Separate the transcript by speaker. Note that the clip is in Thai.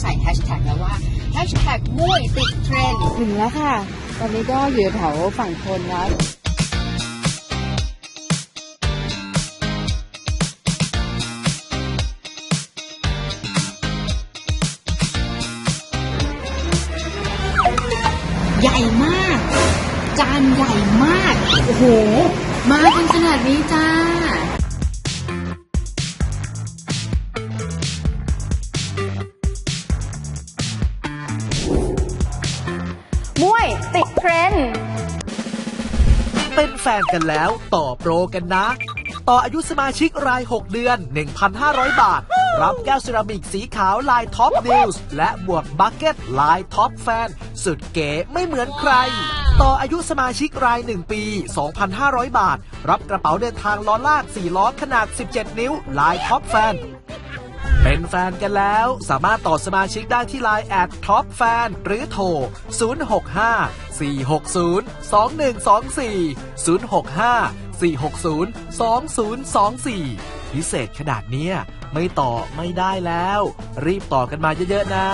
Speaker 1: ใส่แฮชแท็กแล้วว่าแฮชแท็กม่วยติดเทรนด์
Speaker 2: ถึงแล้วค่ะ ตอนนี้ก็อยู่แถวฝั่งทนแล้ว
Speaker 1: ใหญ่มาก จานใหญ่มาก โอ้โห มากันขนาดนี้จ้า
Speaker 3: ติดเทรนด์
Speaker 4: เป็นแฟนกันแล้วต่อโปรกันนะ ต่ออายุสมาชิกราย 6 เดือน 1,500 บาท รับแก้วเซรามิกสีขาวลายท็อปนิวส์และบวกบัคเก็ตลายท็อปแฟน สุดเก๋ไม่เหมือนใคร ต่ออายุสมาชิกราย 1 ปี 2,500 บาท รับกระเป๋าเดินทางล้อลาก 4 ล้อขนาด 17 นิ้ว ลายท็อปแฟน เป็นแฟนกันแล้ว สามารถต่อสมาชิกได้ที่ไลน์แอดท็อปแฟนหรือโทร 065 460 2124 065 460 2024 พิเศษขนาดเนี้ย ไม่ต่อไม่ได้แล้ว รีบต่อกันมาเยอะๆนะ